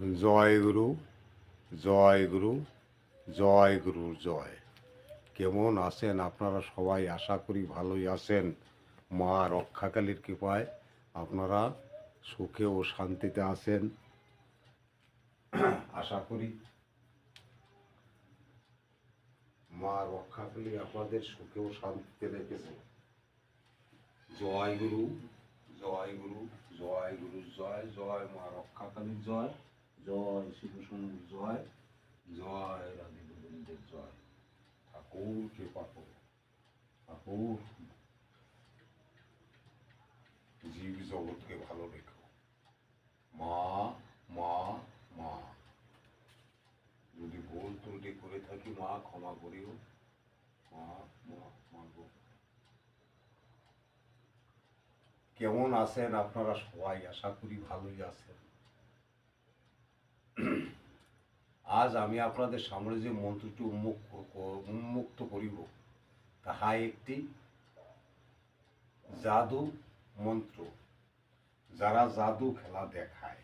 জয় গুরু জয় গুরু জয় গুরু, জয়। কেমন আছেন আপনারা সবাই? আশা করি ভালোই আছেন। মা রক্ষাকালীর কৃপায় আপনারা সুখে ও শান্তিতে আছেন। আশা করি মা রক্ষাকালী আপনাদের সুখে ও শান্তিতে রেখেছে জয় গুরু জয় গুরু জয় গুরু, জয় জয় মা রক্ষাকালীর জয়। জয় শিবসঙ্গীর জয় জয়, রাধে গোবিন্দের জয়। ঠাকুর কৃপা করো। ঠাকুর, জীব জগৎকে ভালো রেখো। মা মা মা। যদি ভুল ত্রুটি করে থাকি, মা, ক্ষমা করিও। মা মা মা গো। কেমন আছেন আপনারা সবাই? আশা করি ভালোই আছেন। আজ আমি আপনাদের সামনে যে মন্ত্রটি উন্মুক্ত উন্মুক্ত করিব, তাহা একটি জাদু মন্ত্র, যারা জাদু খেলা দেখায়।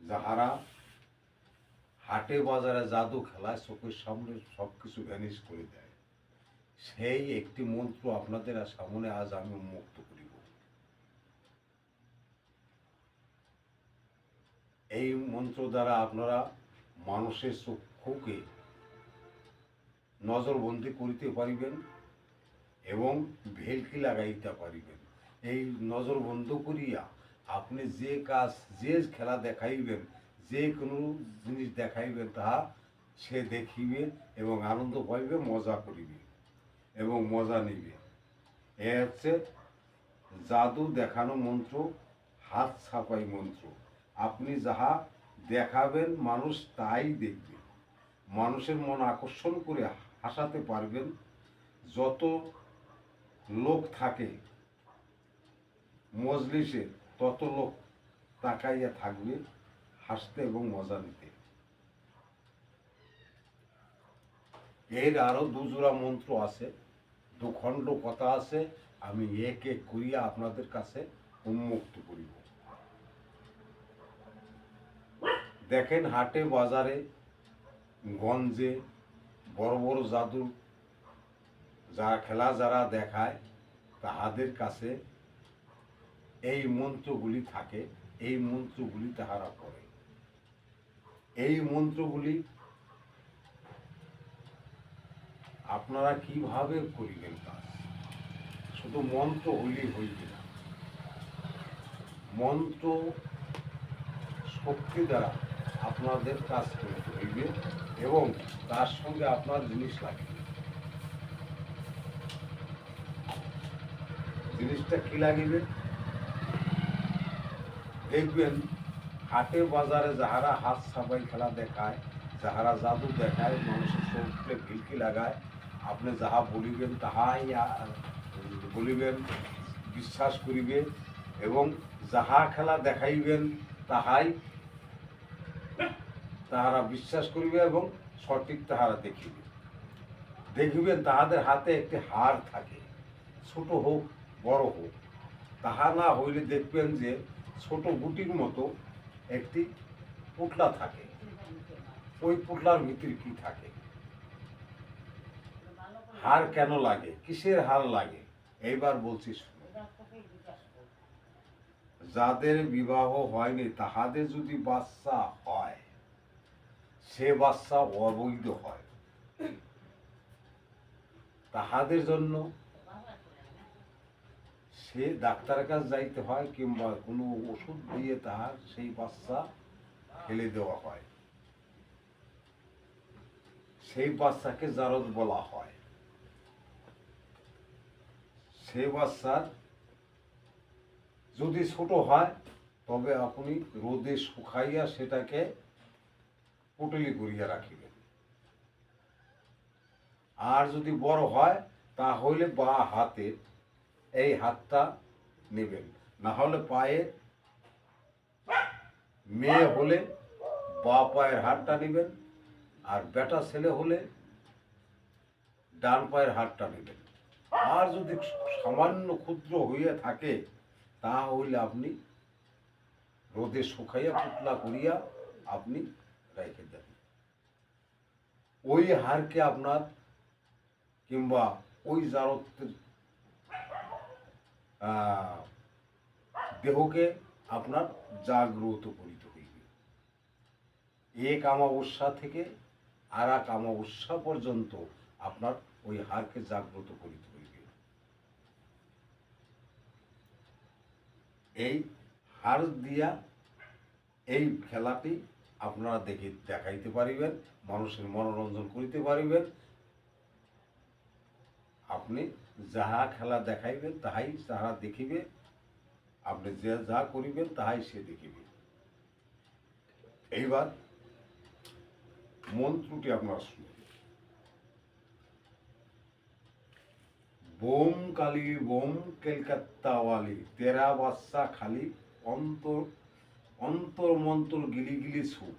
যাহারা হাটে বাজারে জাদু খেলায় চোখের সামনে সব কিছু ভ্যানিশ করে দেয়, সেই একটি মন্ত্র আপনাদের সামনে আজ আমি উন্মুক্ত করিব। এই মন্ত্র দ্বারা আপনারা মানুষের চক্ষুকে নজরবন্দি করিতে পারিবেন এবং ভেলকি লাগাইতে পারিবেন। এই নজর বন্ধ করিয়া আপনি যে কাজ, যে খেলা দেখাইবেন, যে কোনো জিনিস দেখাইবেন, তাহা সে দেখিবে এবং আনন্দ পাইবে, মজা করিবে এবং মজা নিবে। এ হচ্ছে জাদু দেখানো মন্ত্র, হাত ছাপাই মন্ত্র। আপনি যাহা দেখাবেন মানুষ তাই দেখবে। মানুষের মন আকর্ষণ করে হাসাতে পারবেন। যত লোক থাকে মজলিসে, তত লোক তাকাইয়া থাকবে হাসতে এবং মজা নিতে। এর আরও দুজোড়া মন্ত্র আছে, দুখণ্ড কথা আছে, আমি এক এক করিয়া আপনাদের কাছে উন্মুক্ত করিব। দেখেন হাটে, বাজারে, গঞ্জে, বড় বড় জাদু যারা খেলা যারা দেখায়, তাহাদের কাছে এই মন্ত্রগুলি থাকে, এই মন্ত্রগুলি তাহারা করে। এই মন্ত্রগুলি আপনারা কীভাবে করিবেন কাজ শুধু মন্ত্র হইলেই হইবে না। মন্ত্র শক্তি দ্বারা আপনাদের কাজ করতে হইবে এবং তার সঙ্গে আপনার জিনিস লাগবে। জিনিসটা কি লাগিবে? দেখবেন, হাটে বাজারে যাহারা হাত সাবাই খেলা দেখায়, যাহারা জাদু দেখায়, মানুষের শরীরে ভিলকি লাগায়, আপনি যাহা বলিবেন তাহাই বলিবেন, বিশ্বাস করিবে এবং যাহা খেলা দেখাইবেন তাহাই তাহারা বিশ্বাস করিবে এবং সঠিক তাহারা দেখিবে। দেখিবেন তাহাদের হাতে একটি হার থাকে, ছোট হোক, বড় হোক। তাহা না হইলে দেখবেন যে ছোট গুটির মতো একটি পুটলা থাকে। ওই পুটলার ভিতরে কি থাকে? হার কেন লাগে? কিসের হার লাগে? এইবার বলছি যাদের বিবাহ হয়নি, তাহাদের যদি বাচ্চা হয় সে বাচ্চা অবৈধ হয়। তাহাদের জন্য সে ডাক্তারের কাছে যাইতে হয় কিংবা কোনো ওষুধ দিয়ে তাহার সেই বাচ্চা ফেলে দেওয়া হয়। সেই বাচ্চাকে জারদ বলা হয়। সেই বাচ্চার যদি ছোট হয়, তবে আপনি রোদে শুকাইয়া সেটাকে পুটলি করিয়া রাখিবেন আর যদি বড় হয়, তাহলে বা হাতে এই হাতটা নেবেন। না হলে পায়ে মেয়ে হলে বা পায়ের হাতটা নেবেন, আর বেটা ছেলে হলে ডান পায়ের হাতটা নেবেন। আর যদি সামান্য ক্ষুদ্র হইয়া থাকে তা হইলে আপনি রোদে শুকাইয়া পুতলা করিয়া আপনি রেখে দেন ওই হারকে আপনার কিংবা ওই জারত্বের দেহকে আপনার জাগ্রত করিতে হইবে। এক অমাবস্যা থেকে আর এক অমাবস্যা পর্যন্ত আপনার ওই হারকে জাগ্রত করিতে হইবে। এই হার দিয়া এই খেলাটি আপনারা দেখে দেখাইতে পারিবেন, মানুষের মনোরঞ্জন করিতে পারিবেন। আপনি যাহা খেলা দেখাইবেন, তাহাই তাহা দেখিবে, আপনি যে যা করিবেন, তাহাই সে দেখিবে। এইবার মন্ত্রটি আপনারা শুনুন। বোম কালি বোম কলকাত্তাওয়ালি, তেরা বাচ্চা খালি অন্তর অন্তর মন্তর গিলি গিলি ছু।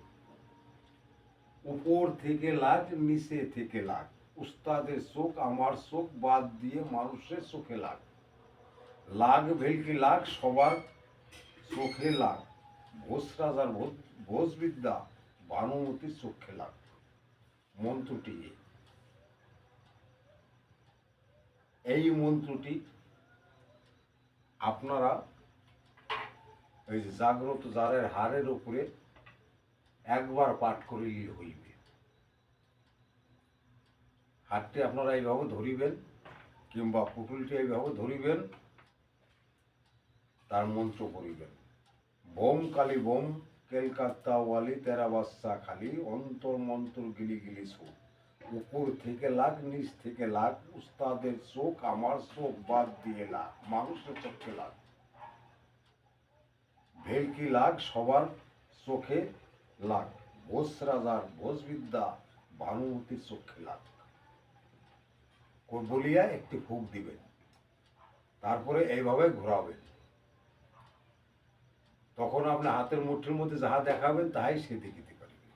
উপর থেকে লাগ, নিচে থেকে লাগ। উস্তাদের চোখ, আমার চোখ বাদ দিয়ে মানুষের চোখে লাগ। লাগ ভেলকি লাগ, সবার চোখে লাগ। ভোজ রাজার ভোজবিদ্যা ভানুমতির চোখে লাগ। মন্ত্রটি। এই মন্ত্রটি আপনারা যে জাগ্রত জারের হারের উপরে একবার পাঠ করিলে হইবে। হাতটি আপনারা এইভাবে ধরিবেন কিংবা পুটুলটি এইভাবে ধরিবেন, তার মন্ত্র করিবেন বোম কালি বোম কেলকাত্তা ওয়ালি তেরা বাচ্চা খালি, অন্তর মন্তর গিলি গিলি সুর। উপর থেকে লাগ, নিচ থেকে লাগ, উস্তাদের চোখ, আমার চোখ বাদ দিয়ে লাগ, মানুষের চোখে লাগ। ভেলকি লাগ? সবার চোখে লাগ। ভোজ রাজার ভোজবিদ্যা ভানুমতির চোখে লাগ। বলিয়া একটি ফুক দিবেন। তারপরে এইভাবে ঘোরাবেন। তখন আপনি হাতের মুঠির মধ্যে যাহা দেখাবেন, তাহাই সে দেখিতে পারিবে।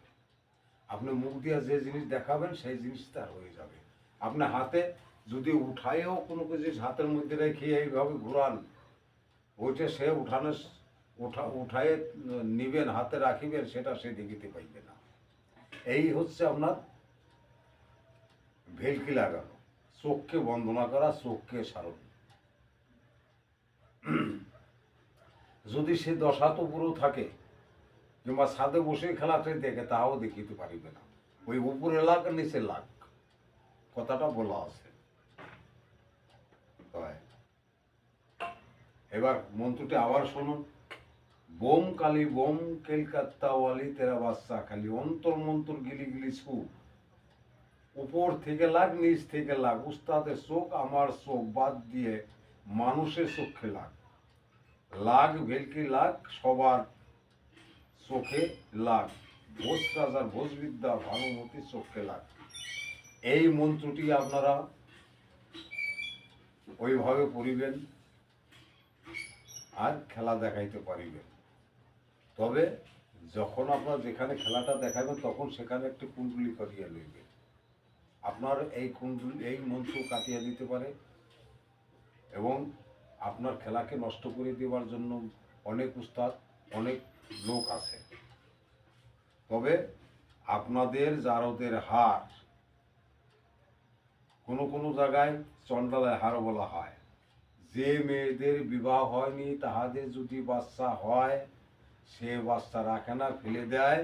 আপনি মুখ দিয়া যে জিনিস দেখাবেন, সেই জিনিস তার হয়ে যাবে। আপনি হাতে যদি উঠাইও কোনো কিছু হাতের মধ্যে রেখে এইভাবে ঘুরান, ওইটা সে উঠানো উঠা, উঠায়ে নিবেন, হাতে রাখিবেন, সেটা সে দেখিতে পাইবে না। এই হচ্ছে আপনার ভেলকি লাগানো। চোখকে বন্দনা করা, চোখকে সারণ। যদি সে দশাত উপরেও থাকে, কিংবা ছাদে বসে খেলাতে দেখে, তাও দেখিতে পারিবে না। ওই উপরে লাগ নিচে লাগ। কথাটা বলা আছে। এবার মন্ত্রটি আবার শুনুন। বোম কালি, বোম কেলকাত্তা ওয়ালি, তেরা বাচ্চা খালি অন্তর মন্তর গিলি গিলি ছু উপর থেকে লাগ, নিচ থেকে লাগ, উস্তাদের চোখ, আমার চোখ, বাদ দিয়ে মানুষের চোখে লাগ। লাগ, ভেলকি লাগ, সবার চোখে লাগ। ভোজ রাজার ভোজবিদ্যা ভানুমতি চোখে লাগ। এই মন্ত্রটি আপনারা ওইভাবে পড়িবেন আর খেলা দেখাইতে পারিবেন। তবে যখন আপনার যেখানে খেলাটা দেখাবেন তখন সেখানে একটি কুণ্ডলি করিয়া লইবেন আপনার এই কুণ্ডলি, এই মন্ত্র কাটিয়ে দিতে পারে এবং আপনার খেলাকে নষ্ট করে দেওয়ার জন্য অনেক উস্তাদ, অনেক লোক আছে। তবে আপনাদের জারদের হার কোনো কোনো জায়গায় চন্ডালের হার বলা হয়। যে মেয়েদের বিবাহ হয়নি, তাহাদের যদি বাচ্চা হয় সে বাচ্চা রাখে না ফেলে দেয়,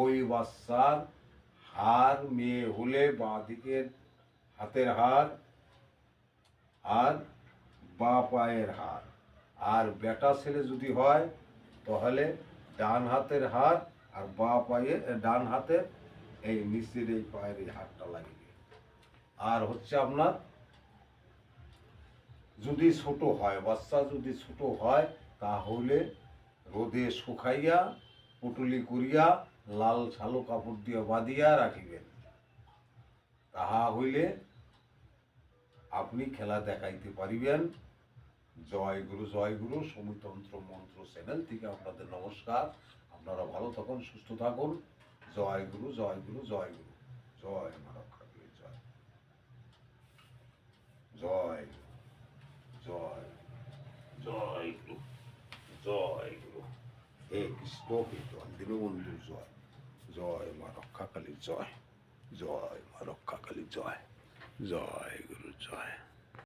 ওই বাচ্চার হার মেয়ে হলে বাঁ দিকের হাতের হার আর বা পায়ের হার আর বেটা ছেলে যদি হয়, তাহলে ডান হাতের হার আর বা পায়ে ডান হাতের এই নিচের এই পায়ের এই হারটা লাগিয়ে আর হচ্ছে আপনার, যদি ছোট হয়, বাচ্চা যদি ছোট হয়, তাহলে রোদে শুকাইয়া, পুটুলি করিয়া, লাল ছালো কাপড় দিয়া বাঁধিয়া রাখিবেন। তাহা হইলে আপনি খেলা দেখাইতে পারিবেন। জয় গুরু জয় গুরু, সমিতন্ত্র মন্ত্র চ্যানেল থেকে আপনাদের নমস্কার। আপনারা ভালো থাকুন, সুস্থ থাকুন। জয় গুরু জয় গুরু জয় গুরু। জয় মা রক্ষা করে জয় জয় জয় দীনবন্ধু জয় জয় মা রক্ষাকালী জয় জয় মা রক্ষাকালী জয় জয় গুরু জয়